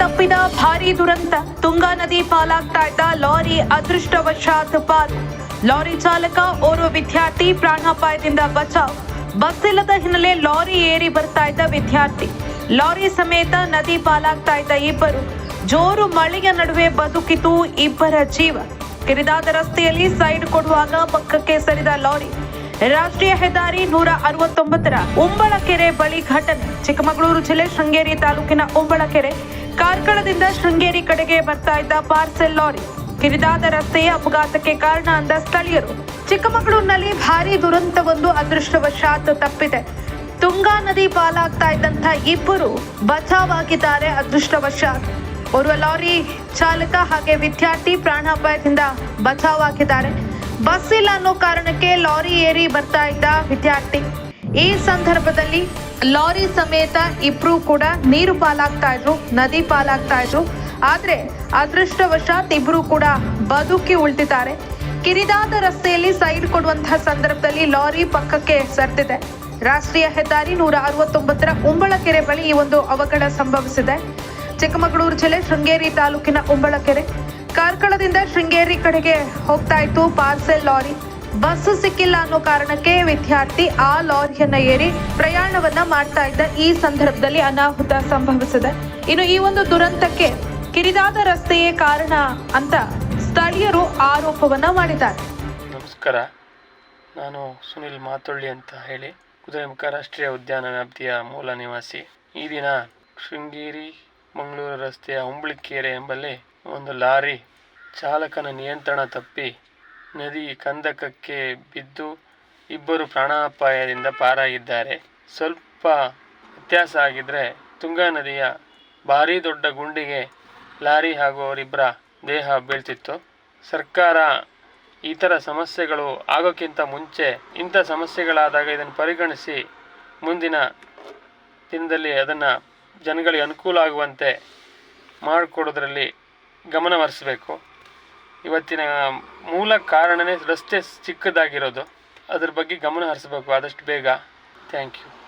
ತಪ್ಪಿದ ಭಾರೀ ದುರಂತ. ತುಂಗಾ ನದಿ ಪಾಲಾಗ್ತಾ ಇದ್ದ ಲಾರಿ ಅದೃಷ್ಟವಶಾತ್ ಪಾಲ್ ಲಾರಿ ಚಾಲಕ ಓರ್ವ ವಿದ್ಯಾರ್ಥಿ ಪ್ರಾಣಾಪಾಯದಿಂದ ಬಚಾವ್. ಬಸ್ ಇಲ್ಲದ ಹಿನ್ನೆಲೆ ಲಾರಿ ಏರಿ ಬರ್ತಾ ಇದ್ದ ವಿದ್ಯಾರ್ಥಿ. ಲಾರಿ ಸಮೇತ ನದಿ ಪಾಲಾಗ್ತಾ ಇದ್ದ ಇಬ್ಬರು. ಜೋರು ಮಳೆಯ ನಡುವೆ ಬದುಕಿತು ಇಬ್ಬರ ಜೀವ. ಕಿರಿದಾದ ರಸ್ತೆಯಲ್ಲಿ ಸೈಡ್ ಕೊಡುವಾಗ ಪಕ್ಕಕ್ಕೆ ಸರಿದ ಲಾರಿ. ರಾಷ್ಟ್ರೀಯ ಹೆದ್ದಾರಿ ನೂರ ಅರವತ್ತೊಂಬತ್ತರ ಉಂಬಳಕೆರೆ ಬಳಿ ಘಟನೆ. ಚಿಕ್ಕಮಗಳೂರು ಜಿಲ್ಲೆ ಶೃಂಗೇರಿ ತಾಲೂಕಿನ ಉಂಬಳಕೆರೆ, ಕಾರ್ಕಳದಿಂದ ಶೃಂಗೇರಿ ಕಡೆಗೆ ಬರ್ತಾ ಇದ್ದ ಪಾರ್ಸೆಲ್ ಲಾರಿ. ಕಿರಿದಾದ ರಸ್ತೆಯ ಅಪಘಾತಕ್ಕೆ ಕಾರಣ ಅಂದ ಸ್ಥಳೀಯರು. ಚಿಕ್ಕಮಗಳೂರಿನಲ್ಲಿ ಭಾರಿ ದುರಂತವೊಂದು ಅದೃಷ್ಟವಶಾತ್ ತಪ್ಪಿದೆ. ತುಂಗಾ ನದಿ ಪಾಲಾಗ್ತಾ ಇದ್ದಂಥ ಇಬ್ಬರು ಬಚಾವಾಗಿದ್ದಾರೆ ಅದೃಷ್ಟವಶಾತ್. ಓರ್ವ ಲಾರಿ ಚಾಲಕ ಹಾಗೆ ವಿದ್ಯಾರ್ಥಿ ಪ್ರಾಣಾಪಾಯದಿಂದ ಬಚಾವಾಗಿದ್ದಾರೆ ಬಸ್ ಇಲ್ಲ ಅನ್ನೋ ಕಾರಣಕ್ಕೆ ಲಾರಿ ಏರಿ ಬರ್ತಾ ಇದ್ದ ವಿದ್ಯಾರ್ಥಿ. ಈ ಸಂದರ್ಭದಲ್ಲಿ ಲಾರಿ ಸಮೇತ ಇಬ್ರು ಕೂಡ ನೀರು ಪಾಲಾಗ್ತಾ ಇದ್ರು, ನದಿ ಪಾಲಾಗ್ತಾ ಇದ್ರು. ಆದ್ರೆ ಅದೃಷ್ಟವಶಾತ್ ಇಬ್ರು ಕೂಡ ಬದುಕಿ ಉಳ್ತಿದ್ದಾರೆ ಕಿರಿದಾದ ರಸ್ತೆಯಲ್ಲಿ ಸೈಡ್ ಕೊಡುವಂತಹ ಸಂದರ್ಭದಲ್ಲಿ ಲಾರಿ ಪಕ್ಕಕ್ಕೆ ಸರಿದಿದೆ. ರಾಷ್ಟ್ರೀಯ ಹೆದ್ದಾರಿ ನೂರ ಅರವತ್ತೊಂಬತ್ತರ ಉಂಬಳಕೆರೆ ಬಳಿ ಈ ಒಂದು ಅವಘಡ ಸಂಭವಿಸಿದೆ. ಚಿಕ್ಕಮಗಳೂರು ಜಿಲ್ಲೆ ಶೃಂಗೇರಿ ತಾಲೂಕಿನ ಉಂಬಳಕೆರೆ. ಕಾರ್ಕಳದಿಂದ ಶೃಂಗೇರಿ ಕಡೆಗೆ ಹೋಗ್ತಾ ಇತ್ತು ಪಾರ್ಸೆಲ್ ಲಾರಿ. ಬಸ್ ಸಿಕ್ಕಿಲ್ಲ ಅನ್ನೋ ಕಾರಣಕ್ಕೆ ವಿದ್ಯಾರ್ಥಿ ಆ ಲಾರಿಯನ್ನ ಏರಿ ಪ್ರಯಾಣವನ್ನ ಮಾಡ್ತಾ ಇದ್ದ ಈ ಸಂದರ್ಭದಲ್ಲಿ ಅನಾಹುತ ಸಂಭವಿಸಿದೆ. ಇನ್ನು ಈ ಒಂದು ದುರಂತಕ್ಕೆ ಕಿರಿದಾದ ರಸ್ತೆಯೇ ಕಾರಣ ಅಂತ ಸ್ಥಳೀಯರು ಆರೋಪವನ್ನ ಮಾಡಿದ್ದಾರೆ. ನಮಸ್ಕಾರ. ನಾನು ಸುನಿಲ್ ಮಾತೊಳ್ಳಿ ಅಂತ ಹೇಳಿ ಕುದುರೆಮುಖ ರಾಷ್ಟ್ರೀಯ ಉದ್ಯಾನ ವ್ಯಾಪ್ತಿಯ ಮೂಲ ನಿವಾಸಿ. ಈ ದಿನ ಶೃಂಗೇರಿ ಮಂಗಳೂರು ರಸ್ತೆಯ ಉಂಬಳಿಕೆರೆ ಎಂಬಲ್ಲಿ ಒಂದು ಲಾರಿ ಚಾಲಕನ ನಿಯಂತ್ರಣ ತಪ್ಪಿ ನದಿ ಕಂದಕಕ್ಕೆ ಬಿದ್ದು ಇಬ್ಬರು ಪ್ರಾಣಾಪಾಯದಿಂದ ಪಾರಾಗಿದ್ದಾರೆ. ಸ್ವಲ್ಪ ವ್ಯತ್ಯಾಸ ಆಗಿದ್ರೆ ತುಂಗಾ ನದಿಯ ಭಾರೀ ದೊಡ್ಡ ಗುಂಡಿಗೆ ಲಾರಿ ಹಾಗೂ ಅವರಿಬ್ಬರ ದೇಹ ಬೀಳ್ತಿತ್ತು. ಸರ್ಕಾರ ಈ ಥರ ಸಮಸ್ಯೆಗಳು ಆಗೋಕ್ಕಿಂತ ಮುಂಚೆ ಇಂಥ ಸಮಸ್ಯೆಗಳಾದಾಗ ಇದನ್ನು ಪರಿಗಣಿಸಿ ಮುಂದಿನ ದಿನದಲ್ಲಿ ಅದನ್ನು ಜನಗಳಿಗೆ ಅನುಕೂಲ ಆಗುವಂತೆ ಮಾಡಿಕೊಡೋದ್ರಲ್ಲಿ ಗಮನ ಹರಿಸ್ಬೇಕು ಇವತ್ತಿನ ಮೂಲ ಕಾರಣನೇ ರಸ್ತೆ ಚಿಕ್ಕದಾಗಿರೋದು. ಅದ್ರ ಬಗ್ಗೆ ಗಮನ ಹರಿಸ್ಬೇಕು ಆದಷ್ಟು ಬೇಗ. Thank you